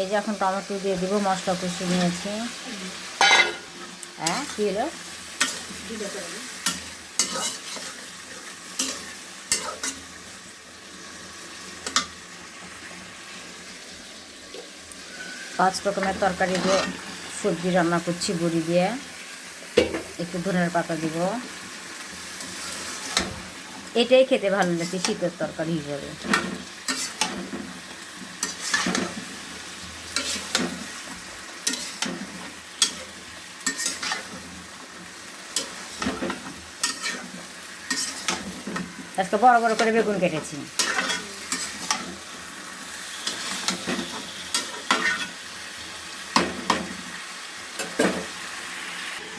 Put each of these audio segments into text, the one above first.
এই যে এখন টমেটো দিয়ে দেবো, মশলা কষিয়ে নিয়েছি। হ্যাঁ কী হলো? পাঁচ রকমের তরকারি দিয়ে সবজি রান্না করছি, বড়ি দিয়ে। একটু ধনের পাতা দিব। এটাই খেতে ভালো লাগে, শীতের তরকারি হিসাবে। আজকে বড় বড় করে বেগুন কেটেছি।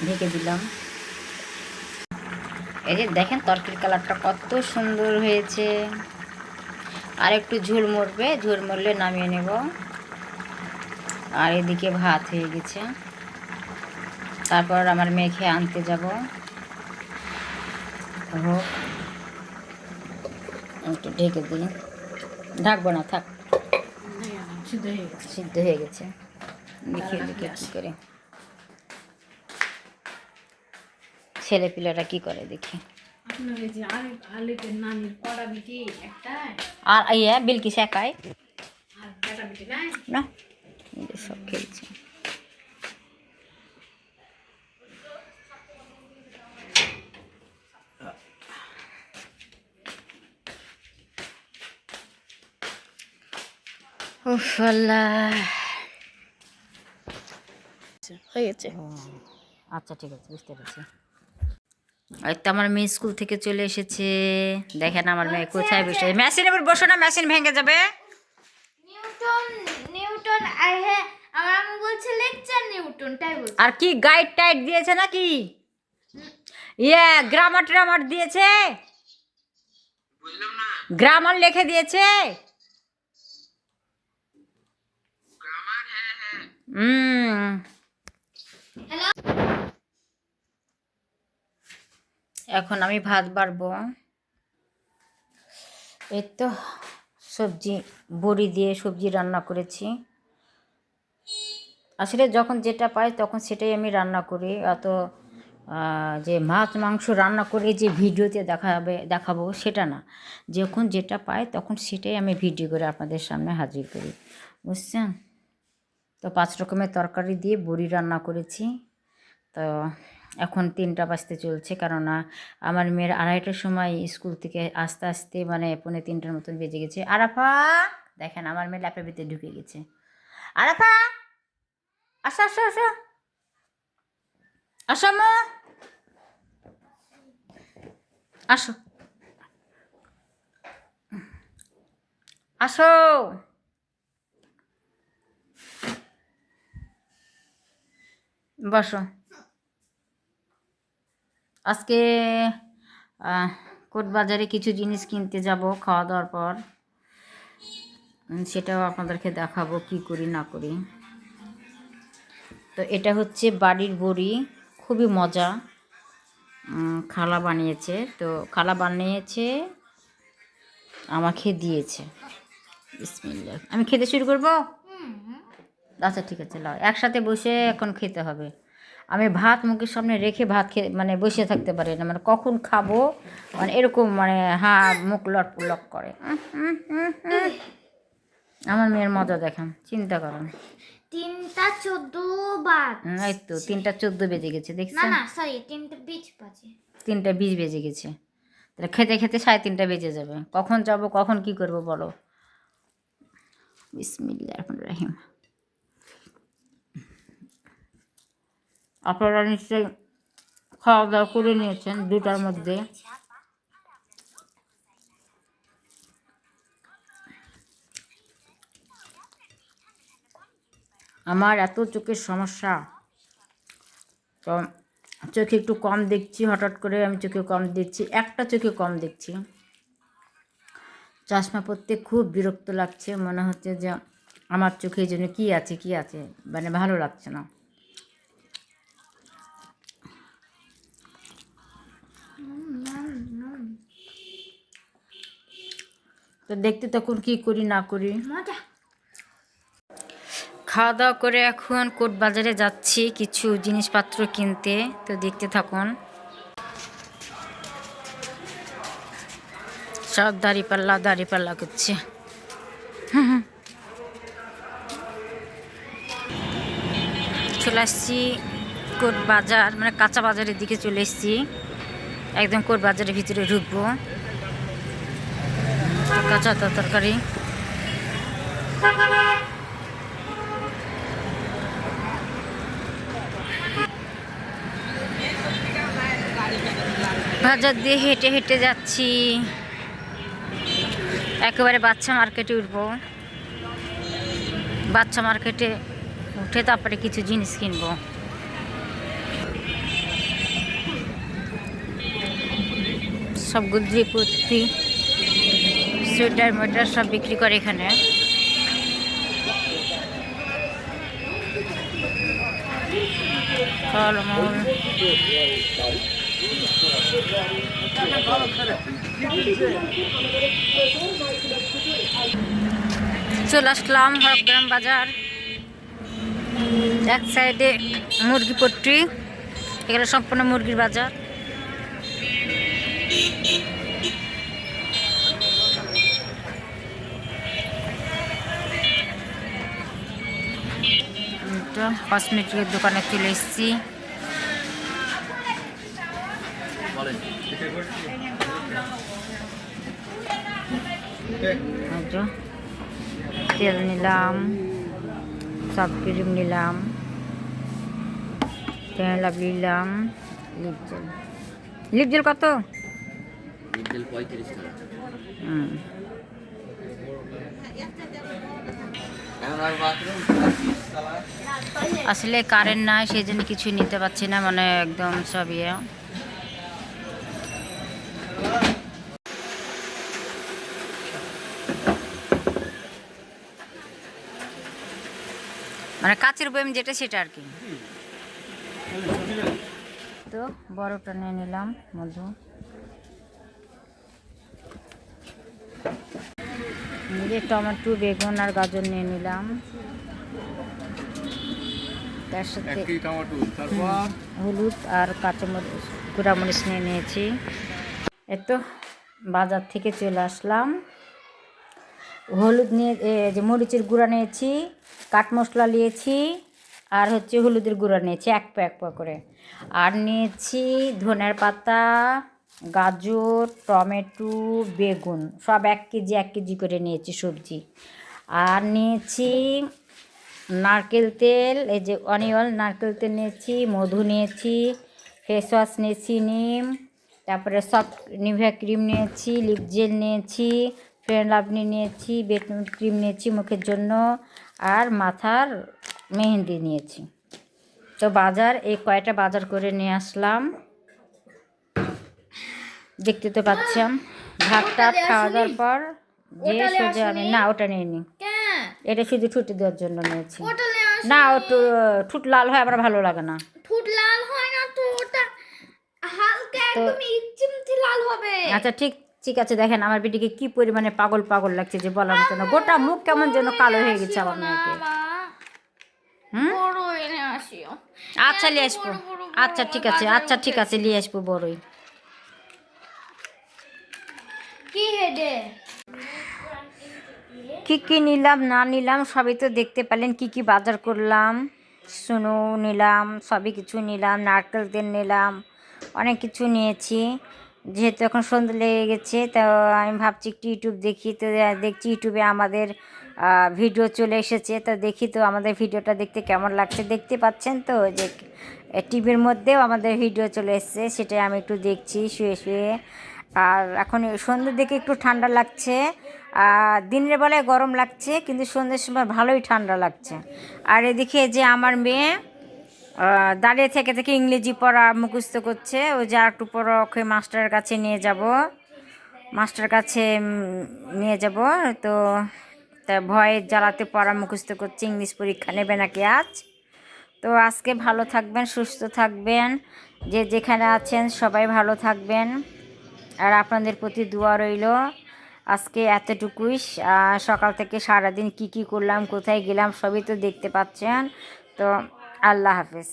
ঢেকে দিলাম। এই যে দেখেন তরকারির কালারটা কত সুন্দর হয়েছে। আর একটু ঝোল মরবে, ঝোল মরলে নামিয়ে নেব। আর এদিকে ভাত হয়ে গেছে। তারপর আমার মেখে আনতে যাব। হোক। একটু ঢেকে দিই ঢাকবো না থাক। সিদ্ধ হয়ে গেছে। গেছে দেখি কী করে। ছেলে পিলেরা কি করে দেখি? আর ইয়ে বিলকি শেখায় আর বেটা বিটি নাই? না সব খেলছে। হয়ে গেছে আচ্ছা ঠিক আছে বুঝতে পেরেছি। ওই তো আমার মেয়ে স্কুল থেকে চলে এসেছে। দেখেন আমার মেয়ে কোথায় বসে মেশিনের উপর বসো না মেশিন ভেঙে যাবে। নিউটন নিউটন আর হ্যাঁ আমার আম্মু বলছে লেকচার নিউটন তাই বলছে। আর কি গাইড টাইড দিয়েছে নাকি? ইয়ে গ্রামার ট্রামার দিয়েছে। গ্রামার লিখে দিয়েছে হুম হ্যালো এখন আমি ভাত বাড়বো। এই তো সবজি, বড়ি দিয়ে সবজি রান্না করেছি। আসলে যখন যেটা পাই তখন সেটাই আমি রান্না করি। অত যে মাছ, মাংস রান্না করে যে ভিডিওতে দেখাবে, দেখাবো সেটা না। যখন যেটা পাই তখন সেটাই আমি ভিডিও করে আপনাদের সামনে হাজির করি। বুঝছেন? তো পাঁচ রকমের তরকারি দিয়ে বড়ি রান্না করেছি। তো এখন তিনটা বাজতে চলছে কেননা আমার মেয়ের আড়াইটার সময় স্কুল থেকে আস্তে আস্তে মানে পৌনে তিনটার মতন বেজে গেছে। আরাফা, দেখেন আমার মেয়ে ল্যাপের ভিতরে ঢুকে গেছে। আরাফা, আসো আসো আসো। আসো মা আসো। আসো। বসো। আজকে কোট বাজারে কিছু জিনিস কিনতে যাব খাওয়া দাওয়ার পর সেটাও আপনাদেরকে দেখাবো কি করি, না করি। তো এটা হচ্ছে বাড়ির বড়ি, খুবই মজা। খালা বানিয়েছে। তো খালা বানিয়েছে, আমাকে দিয়েছে। বিসমিল্লাহ। আমি খেতে শুরু করব? আচ্ছা ঠিক আছে লাও। একসাথে বসে এখন খেতে হবে। আমি ভাত মুখের সামনে রেখে ভাত খেয়ে মানে বসে থাকতে পারি না। মানে কখন খাব? মানে এরকম মানে হা মুখ লট লক করে। আমার মেয়ের মজা দেখান চিন্তা করুন। তিনটা চোদ্দ এই তো তিনটা চোদ্দ বেজে গেছে না দেখছেন? না সরি তিনটা বিচ বাজে। তিনটা বিশ বেজে গেছে। তাহলে খেতে খেতে সাড়ে তিনটা বেজে যাবে। কখন যাব কখন কি করব বলো? বিসমিল্লাহ রহমান রাহিম। আপনারা নিশ্চয়ই খাওয়া দাওয়া করে নিয়েছেন দুটার মধ্যে। আমার এত চোখের সমস্যা। তো চোখে একটু কম দেখছি, হঠাৎ করে আমি চোখে কম দেখছি, একটা চোখে কম দেখছি। চশমা পরতে খুব বিরক্ত লাগছে, মনে হচ্ছে যে আমার চোখে জন্য কী আছে কী আছে? মানে ভালো লাগছে না। তো দেখতে তখন কি করি, না করি? খাওয়া দাওয়া করে এখন কোট বাজারে যাচ্ছি কিছু জিনিসপত্র কিনতে, তো দেখতে থাকুন। সব দাড়ি পাল্লা দাড়ি পাল্লা করছে চলে আসছি কোট বাজার মানে কাঁচা বাজারের দিকে চলে এসেছি। একদম কোট বাজারের ভিতরে ঢুকবো। কাঁচা তরকারি। বাজার দিয়ে হেঁটে হেঁটে যাচ্ছি। একেবারে বাচ্চা মার্কেটে উঠবো। বাচ্চা মার্কেটে উঠে তারপরে কিছু জিনিস কিনবো। সব গুদ্রি পুত্রি সোয়েটার মোয়েটার সব বিক্রি করে এখানে। ফলমূল চলে আসলাম হরগ্রাম বাজার। এক সাইডে মুরগি পট্টি এখানে সম্পূর্ণ মুরগির বাজার। কসমেটিকের দোকানে চলে এসেছি। তেল নিলাম সব ক্রিম নিলাম। তেলাপ নিলাম লিপ জেল লিপ জেল কত? বিদ্যুৎ পঁয়ত্রিশ টাকা। হুম। আসলে কারেন্ট নাই সেই জন্য কিছু নিতে পারছি না মানে একদম সব ইয়ে। মানে কাচের বয়ম যেটা, সেটা আর কি। তো বড়টা নিয়ে নিলাম, মধু। যে টমেটো বেগুন আর গাজর নিয়ে নিলাম। তার সাথে হলুদ আর কাঁচামরিচ গুঁড়ামরিচ নিয়ে নিয়েছি। এতো বাজার থেকে চলে আসলাম। হলুদ নিয়ে যে মরিচের গুঁড়া নিয়েছি কাঠ মশলা নিয়েছি আর হচ্ছে হলুদের গুঁড়া নিয়েছি এক পা এক পা করে। আর নিয়েছি ধনের পাতা গাজর, টমেটো, বেগুন, সব এক কেজি এক কেজি করে নিয়েছি সবজি। আর নিয়েছি নারকেল তেল, এই যে অনিয়ন নারকেল তেল নিয়েছি, মধু নিয়েছি, ফেস ওয়াশ নিয়েছি, নিম, তারপরে সফট নিভিয়া ক্রিম নিয়েছি, লিপ জেল নিয়েছি ফেয়ার লাভলি নিয়েছি বেটন ক্রিম নিয়েছি মুখের জন্য, আর মাথার মেহেন্দি নিয়েছি। তো বাজার, এই কয়টা বাজার করে নিয়ে আসলাম। দেখতে তো পাচ্ছেন। ভাত টাত খাওয়া দাওয়ার পর যে সোজা আমি না ওটা নিইনি। এটা শুধু ছুটি দেওয়ার জন্য নিয়েছি। না ওটু ঠুট লাল হয় আমার ভালো লাগে না। ঠোঁট লাল হয় না তো ওটা হালকা একদম ইচিমচি লাল হবে। আচ্ছা ঠিক ঠিক আছে দেখেন আমার বেটিকে কি পরিমাণে পাগল পাগল লাগছে যে বলার মতো না। গোটা মুখ কেমন যেন কালো হয়ে গেছে আমার মেয়েকে। আচ্ছা নিয়ে আসব। আচ্ছা ঠিক আছে আচ্ছা ঠিক আছে নিয়ে আসব বড়ই। কি কি নিলাম, না নিলাম, সবই তো দেখতে পেলেন। কি কি বাজার করলাম? সুনু নিলাম, সবই কিছু নিলাম, নারকেল তেল নিলাম, অনেক কিছু নিয়েছি। যেহেতু এখন সন্ধ্যে লেগে গেছে, তো আমি ভাবছি একটু ইউটিউব দেখি। তো দেখছি ইউটিউবে আমাদের ভিডিও চলে এসেছে। তো দেখি তো আমাদের ভিডিওটা দেখতে কেমন লাগছে। দেখতে পাচ্ছেন তো যে টিভির মধ্যেও আমাদের ভিডিও চলে এসেছে। সেটাই আমি একটু দেখছি, শুয়ে শুয়ে। আর এখন সন্ধ্যের দিকে একটু ঠান্ডা লাগছে। আর দিনের বেলায় গরম লাগছে, কিন্তু সন্ধ্যের সময় ভালোই ঠান্ডা লাগছে। আর এদিকে যে আমার মেয়ে দাঁড়িয়ে থেকে থেকে ইংরেজি পড়া মুখস্থ করছে, ও যে একটু পর ওকে মাস্টারের কাছে নিয়ে যাব। মাস্টার কাছে নিয়ে যাব। তো তা ভয়ে জ্বালাতে পড়া মুখস্থ করছে, ইংলিশ পরীক্ষা নেবে নাকি আজ? তো আজকে ভালো থাকবেন, সুস্থ থাকবেন। যে যেখানে আছেন সবাই ভালো থাকবেন। আর আপনাদের প্রতি দোয়া রইল। আজকে এতটুকুই। সকাল থেকে সারাদিন কি কি করলাম, কোথায় গেলাম, সবই তো দেখতে পাচ্ছেন। তো আল্লাহ হাফেজ।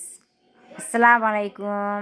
আসসালামু আলাইকুম।